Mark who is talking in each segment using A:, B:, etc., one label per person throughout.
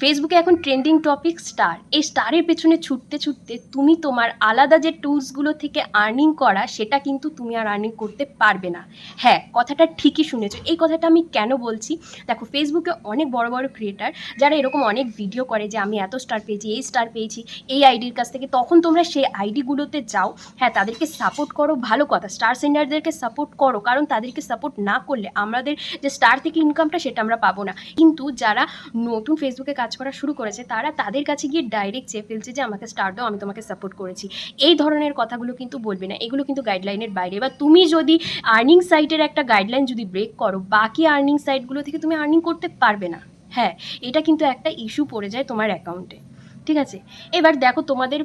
A: ফেসবুকে এখন trending topic star এই স্টারের পেছনে ছুটতে ছুটতে তুমি তোমার আলাদা যে টুলসগুলো থেকে আর্নিং করা, সেটা কিন্তু তুমি আর আর্নিং করতে পারবে না। হ্যাঁ কথাটা ঠিকই শুনেছো। এই কথাটা আমি কেন বলছি? দেখো ফেসবুকে অনেক বড় বড় ক্রিয়েটার যারা এরকম অনেক ভিডিও করে যে, আমি এত স্টার পেয়েছি, এই স্টার পেয়েছি, এই আইডির কাছ থেকে। তখন তোমরা সেই আইডিগুলোতে যাও। হ্যাঁ তাদেরকে সাপোর্ট করো, ভালো কথা। স্টার সেন্ডারদেরকে সাপোর্ট করো, কারণ তাদেরকে সাপোর্ট না করলে আমাদের যে স্টার থেকে ইনকামটা সেটা আমরা পাবো না। কিন্তু যারা নতুন ফেসবুকে কাজ করা শুরু করেছে, তারা তাদের কাছে গিয়ে ডাইরেক্ট চেয়ে ফেলছে যে, আমাকে স্টার দাও, আমি তোমাকে সাপোর্ট করেছি। এই ধরনের কথাগুলো কিন্তু বলবে না। এগুলো কিন্তু গাইডলাইনের বাইরে। বা তুমি যদি আর্নিং সাইটের একটা গাইডলাইন যদি ব্রেক করো, বাকি আর্নিং সাইটগুলো থেকে তুমি আর্নিং করতে পারবে না। হ্যাঁ এটা কিন্তু একটা ইস্যু পড়ে যায় তোমার অ্যাকাউন্টে ঠিক আছে? এবার দেখো তোমাদের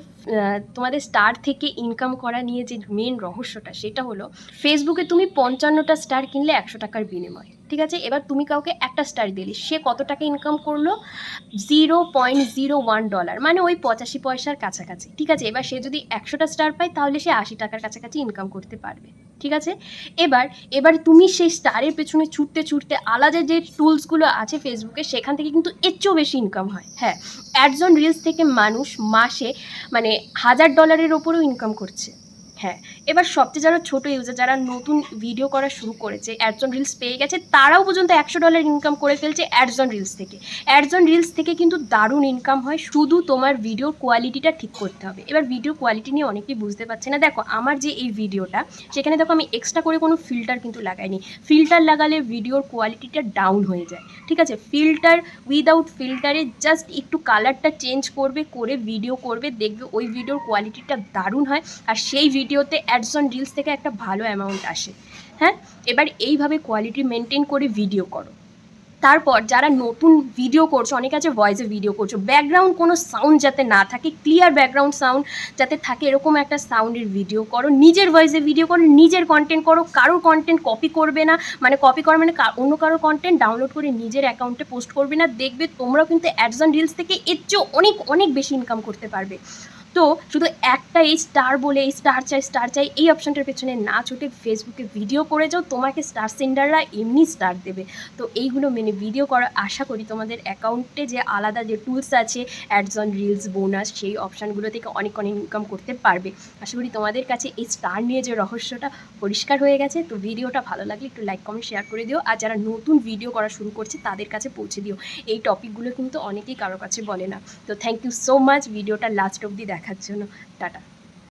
A: তোমাদের স্টার থেকে ইনকাম করা নিয়ে যে মেন রহস্যটা, সেটা হলো ফেসবুকে তুমি পঞ্চান্নটা স্টার কিনলে একশো টাকার বিনিময়। ঠিক আছে? এবার তুমি কাউকে একটা স্টার দিলে। সে কত টাকা ইনকাম করল? Zero point zero one dollar মানে ওই পঁচাশি পয়সার কাছাকাছি, ঠিক আছে? এবার সে যদি একশোটা স্টার পায়, তাহলে সে আশি টাকার কাছাকাছি ইনকাম করতে পারবে, ঠিক আছে? এবার এবার তুমি সেই স্টারের পেছনে ছুটতে ছুটতে আলাদা যে টুলসগুলো আছে ফেসবুকে সেখান থেকে কিন্তু এর চেয়েও বেশি ইনকাম হয়। হ্যাঁ অ্যাডজন রিলস থেকে মানুষ মাসে মানে হাজার ডলারের ওপরেও ইনকাম করছে। হ্যাঁ এবার সবচেয়ে যারা ছোটো ইউজার যারা নতুন ভিডিও করা শুরু করেছে অ্যাডজন রিলস পেয়ে গেছে, তারাও পর্যন্ত একশো ডলার ইনকাম করে ফেলছে অ্যাডজন রিলস থেকে। অ্যাডজন রিলস থেকে কিন্তু দারুণ ইনকাম হয়, শুধু তোমার ভিডিওর কোয়ালিটিটা ঠিক করতে হবে। এবার ভিডিও কোয়ালিটি নিয়ে অনেকেই বুঝতে পারছে না। দেখো, আমার যে এই ভিডিওটা সেখানে দেখো আমি এক্সট্রা করে কোনো ফিল্টার কিন্তু লাগাইনি। ফিল্টার লাগালে ভিডিওর কোয়ালিটিটা ডাউন হয়ে যায়, ঠিক আছে? ফিল্টার উইদাউট ফিল্টারে জাস্ট একটু কালারটা চেঞ্জ করবে, করে ভিডিও করবে, দেখবে ওই ভিডিওর কোয়ালিটিটা দারুণ হয়। আর সেই ভিডিওতে অ্যাডসন রিলস থেকে একটা ভালো অ্যামাউন্ট আসে। হ্যাঁ? এবার এইভাবে কোয়ালিটি মেনটেন করে ভিডিও করো। তারপর যারা নতুন ভিডিও করছ, অনেকে আছে ভয়েসে ভিডিও করছ ব্যাকগ্রাউন্ড কোনো সাউন্ড যাতে না থাকে ক্লিয়ার ব্যাকগ্রাউন্ড সাউন্ড যাতে থাকে, এরকম একটা সাউন্ডের ভিডিও করো। নিজের ভয়েসে ভিডিও করো, নিজের কন্টেন্ট করো, কারোর কন্টেন্ট কপি করবে না মানে কপি করো মানে অন্য কারোর কন্টেন্ট ডাউনলোড করে নিজের অ্যাকাউন্টে পোস্ট করবে না, দেখবে তোমরাও কিন্তু অ্যাডজন রিলস থেকে এর চেয়েও অনেক অনেক বেশি ইনকাম করতে পারবে। তো শুধু একটা এই স্টার বলে এই স্টার চাই স্টার চাই, এই অপশনটার পেছনে না ছুটে ফেসবুকে ভিডিও করে যাও, তোমাকে স্টার সেন্ডাররা এমনি স্টার দেবে। তো এইগুলো মেনে ভিডিও করা আশা করি তোমাদের অ্যাকাউন্টে যে আলাদা যে টুলস আছে অ্যাডজন রিলস বোনাস সেই অপশানগুলো থেকে অনেক অনেক ইনকাম করতে পারবে। আশা করি তোমাদের কাছে এই স্টার নিয়ে যে রহস্যটা পরিষ্কার হয়ে গেছে, তো ভিডিওটা ভালো লাগলে একটু লাইক কমেন্ট শেয়ার করে দিও। আর যারা নতুন ভিডিও করা শুরু করছে, তাদের কাছে পৌঁছে দিও। এই টপিকগুলো কিন্তু অনেকেই কারও কাছে বলে না। তো থ্যাংক ইউ সো মাচ ভিডিওটা লাস্ট অবধি দেখার জন্য। টাটা।